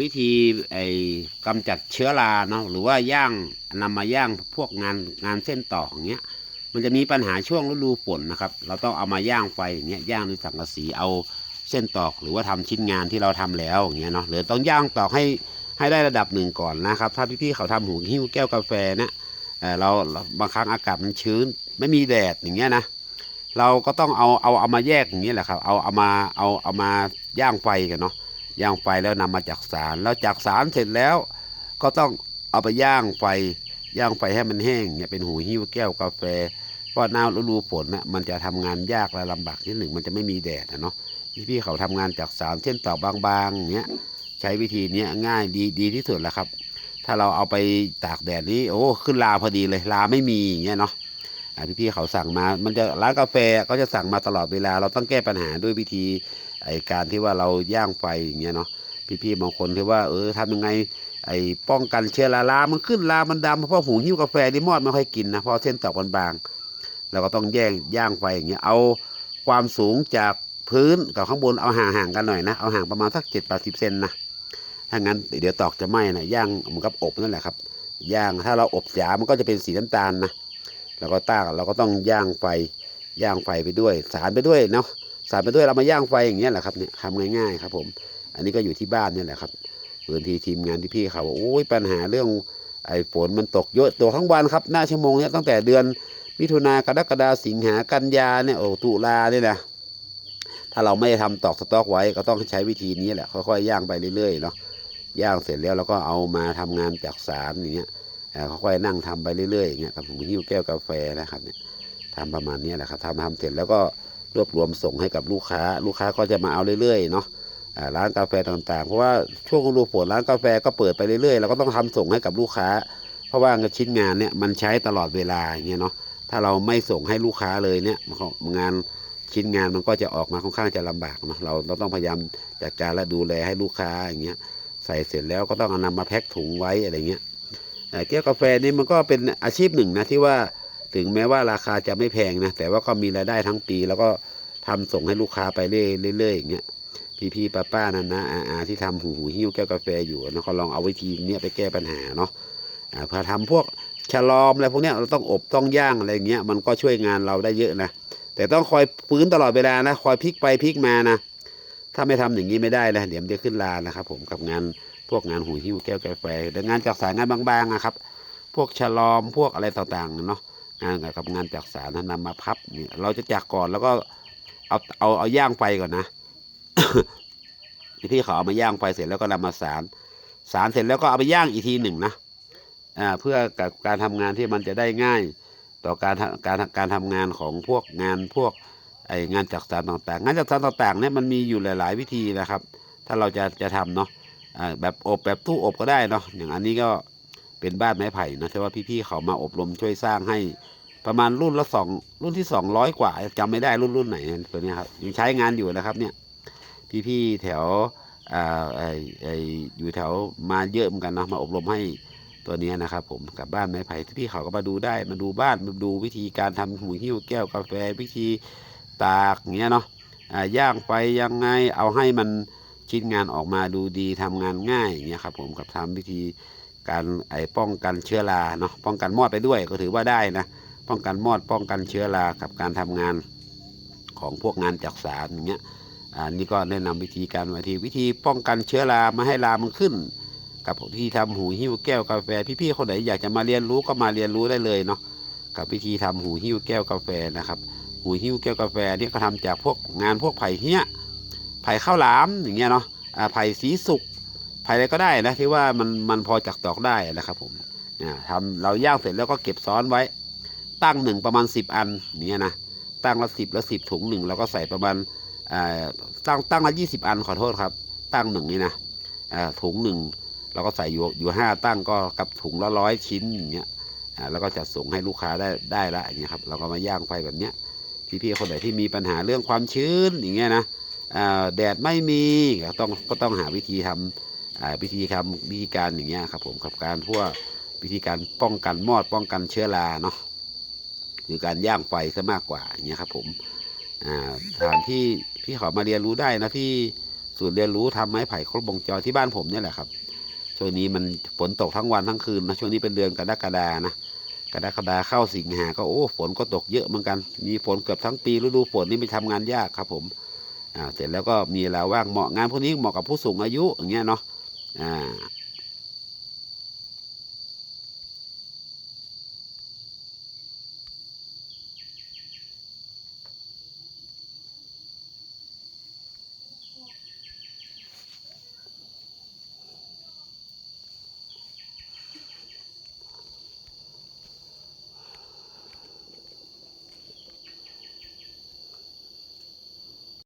วิธีไอ้กำจัดเชื้อราเนาะหรือว่าย่างนำมาย่างพวกงานงานเส้นต่ออย่างเงี้ยมันจะมีปัญหาช่วงฤดูฝนนะครับ เราต้องเอามาย่างไฟอย่างเงี้ยย่างด้วยสังกะสีเอาเส้นตอกหรือว่าทำชิ้นงานที่เราทำแล้วอย่างเงี้ยเนาะหรือต้องย่างตอกให้ให้ได้ระดับหนึ่งก่อนนะครับ ถ้าพี่ๆเขาทำหูหิ้วแก้วกาแฟเนี่ยเราบางครั้งอากาศมันชื้น ไม่มีแดดอย่างเงี้ยนะเราก็ต้องเอาเอาเอามาแยกอย่างนี้ยแหละครับเอาเอามาเอาเอามาย่างไฟกันเนาะ ย่างไฟแล้วนำมาจากสารแล้วจากสารเสร็จแล้ว ก็ต้องเอาไปย่างไฟย่างไฟให้มันแห้งเนี่ยเป็นหูหิ้วแก้วกาแฟเพราะหน้าฤดูฝนนะมันจะทำงานยากและลำบากนิดหนึ่งมันจะไม่มีแดดนะเนาะพี่ๆเขาทำงานจากสารเช่นตอกบางๆเนี้ยใช้วิธีเนี้ยง่ายดีดีที่สุดแล้วครับ ถ้าเราเอาไปตากแดดนี้โอ้ขึ้นลาพอดีเลยลาไม่มีอย่างเงี้ยเนาะ พี่ๆเขาสั่งมา มันจะร้านกาแฟก็จะสั่งมาตลอดเวลา เราต้องแก้ปัญหาด้วยวิธีไอการที่ว่าเราย่างไฟอย่างเงี้ยเนาะพี่ๆบางคนที่ว่าเออทำยังไงไอ้ป้องกันเชื้อราลามันขึ้นลามันดำเพราะหูหิ้วกาแฟนี่มอดไม่ค่อยกินนะเพราะเส้นตอกบางๆเราก็ต้องแย่งย่างไฟอย่างเงี้ยเอาความสูงจากพื้นกับข้างบนเอาห่างๆกันหน่อยนะเอาห่างประมาณสักเจ็ดแปดสิบเซนนะถ้างั้นเดี๋ยวตอกจะไหม้นะย่างมือนกับอบนั่นแหละครับย่างถ้าเราอบจ๋ามันก็จะเป็นสีน้ำตาลนะ เราก็ตั้งเราก็ต้องย่างไฟย่างไฟไปด้วย สารไปด้วยเนาะสารไปด้วยเรามาย่างไฟอย่างเงี้ยแหละครับเนี่ยทำง่ายๆครับผม อันนี้ก็อยู่ที่บ้านเนี่ยแหละครับบางทีทีมงานที่พี่เขาบอกโอ้ยปัญหาเรื่องไอ้ฝนมันตกเยอะตัวทั้งวันครับหน้าชั่วโมงเนี้ยตั้งแต่เดือนมิถุนากรกฎาสิงหากันยาเนี่ยโอ้ตุลาเนี่ยนะถ้าเราไม่ทำตอกสต็อกไว้ก็ต้องใช้วิธีนี้แหละค่อยๆย่างไปเรื่อยๆเนาะย่างเสร็จแล้วเราก็เอามาทำงานจากสารอย่างเงี้ย เอ่อค่อยนั่งทำไปเรื่อยๆอย่างเงี้ยกับผมหิ้วแก้วกาแฟนะครับเนี่ยทำประมาณนี้แหละครับทำทำเสร็จแล้วก็รวบรวมส่งให้กับลูกค้า ลูกค้าก็จะมาเอาเรื่อยๆเนาะร้านกาแฟต่างๆ เพราะว่าช่วงฤดูฝนร้านกาแฟก็เปิดไปเรื่อยๆเราก็ต้องทำส่งให้กับลูกค้า เพราะว่าชิ้นงานเนี่ยมันใช้ตลอดเวลาอย่างเงี้ยเนาะถ้าเราไม่ส่งให้ลูกค้าเลยเนี่ยงานชิ้นงานมันก็จะออกมาค่อนข้างจะลำบากเนาะเราเราต้องพยายามจัดการและดูแลให้ลูกค้าอย่างเงี้ยใส่เสร็จแล้วก็ต้องเอานำมาแพ็คถุงไว้อะไรเงี้ย แก้วกาแฟนี่มันก็เป็นอาชีพหนึ่งนะที่ว่าถึงแม้ว่าราคาจะไม่แพงนะแต่ว่าก็มีรายได้ทั้งปี แล้วก็ทำส่งให้ลูกค้าไปเรื่อยๆอย่างเงี้ยพี่พี่ป้าป้านั่นนะอาที่ทำหูหูหิ้วแก้วกาแฟอยู่นะเขาลองเอาวิธีเนี้ยไปแก้ปัญหาเนาะพอทำพวกฉลอมอะไรพวกเนี้ยเราต้องอบต้องย่างอะไรเงี้ยมันก็ช่วยงานเราได้เยอะนะแต่ต้องคอยฟื้นตลอดเวลานะคอยพลิกไปพลิกมานะถ้าไม่ทำอย่างนี้ไม่ได้นะเดี๋ยวมันจะขึ้นลานะครับผมกับงาน วกงานหูหิ้วแก้วกาแฟงานจากสายงานบางๆนะครับ พวกฉลอมพวกอะไรต่างๆเนาะงานกับงานจากสารนั้นนำมาพับเนี่ยเราจะจักก่อนแล้วก็เอาเอาเอาย่างไฟก่อนนะพี่เขาเอามาย่างไฟเสร็จแล้วก็นำมาสารสารเสร็จแล้วก็เอาไปย่างอีกทีหนึ่งนะอ่าเพื่อกับการทำงานที่มันจะได้ง่าย ต่อการการการทำงานของพวกงานพวกไองานจักสารต่างๆ งานจักสารต่างๆเนี่ยมันมีอยู่หลาย ๆ วิธีนะครับ ถ้าเราจะจะทำเนาะ แบบอบแบบตู้อบก็ได้เนาะอย่างอันนี้ก็เป็นบ้านไม้ไผ่นะแต่ว่าพี่ๆเขามาอบรมช่วยสร้างให้ประมาณรุ่นละสองรุ่นที่สองร้อยกว่าจำไม่ได้รุ่นรุ่นไหนตัวนี้ครับยังใช้งานอยู่นะครับเนี่ย พี่ๆแถวอ่าไอไออยู่แถวมาเยอะเหมือนกันนะมาอบรมให้ตัวนี้นะครับ ผมกับบ้านไม้ไผ่ที่พี่เขาก็มาดูได้มาดูบ้านมาดูวิธีการทำหูหิ้วแก้วกาแฟวิธีตากเงี้ยเนาะย่างไฟยังไงเอาให้มัน ชิ้นงานออกมาดูดีทำงานง่ายอย่างเงี้ยครับผมกับทำวิธีการไอป้องกันเชื้อราเนาะป้องกันมอดไปด้วยก็ถือว่าได้นะป้องกันมอดป้องกันเชื้อรากับการทำงานของพวกงานจักสารอย่างเงี้ยอ่านี่ก็แนะนำวิธีการวิธีวิธีป้องกันเชื้อราไมาให้รามันขึ้น กับวิธีทำหูหิ้วแก้วกาแฟพี่ๆคนไหนอยากจะมาเรียนรู้ก็มาเรียนรู้ได้เลยเนาะกับวิธีทำหูหิ้วแก้วกาแฟนะครับ หูหิ้วแก้วกาแฟนี่ก็ทำจากพวกงานพวกไผ่เหี้ย ไผ่ข้าวหลามอย่างเงี้ยเนาะอ่าไผ่สีสุกไผ่อะไรก็ได้นะที่ว่ามันมันพอจักตอกได้นะครับผมอ่ทำเราย่างเสร็จแล้วก็เก็บซ้อนไว้ ตั้งหนึ่งประมาณสิบอันอย่างเงี้ยนะตั้งละสิบละสิบถุงหนึ่งเราก็ใส่ประมาณอ่าตั้งตั้งละยี่สิบอันขอโทษครับ ตั้งหนึ่งนี่นะอ่าถุงหนึ่งเราก็ใส่อยู่อยู่ห้าตั้งก็กับถุงละร้อยชิ้นอย่างเงี้ยอ่าแล้วก็จะส่งให้ลูกค้าได้ได้ละอย่างเงี้ยครับเราก็มาย่างไฟแบบเนี้ยพี่ๆคนไหนที่มีปัญหาเรื่องความชื้นอย่างเงี้ยนะ แดดไม่มีก็ต้องก็ต้องหาวิธีทำวิธีทำวิธีการอย่างเงี้ยครับผมกับการพวกวิธีการป้องกันมอดป้องกันเชื้อราเนาะหรือการย่างไฟซะมากกว่าอย่างเงี้ยครับผมสถานที่พี่ขอมาเรียนรู้ได้นะที่ศูนย์เรียนรู้ทำไม้ไผ่ครบวงจรที่บ้านผมเนี่ยแหละครับช่วงนี้มันฝนตกทั้งวันทั้งคืนนะช่วงนี้เป็นเดือนกรกฎานะกรกฎาเข้าสิงหาก็โอ้ฝนก็ตกเยอะเหมือนกัน มีฝนเกือบทั้งปีฤดูฝนนี่ไปทำงานยากครับผม อ่าเสร็จแล้วก็มีเวลาว่างเหมาะงานพวกนี้เหมาะกับผู้สูงอายุอย่างเงี้ยเนาะอ่า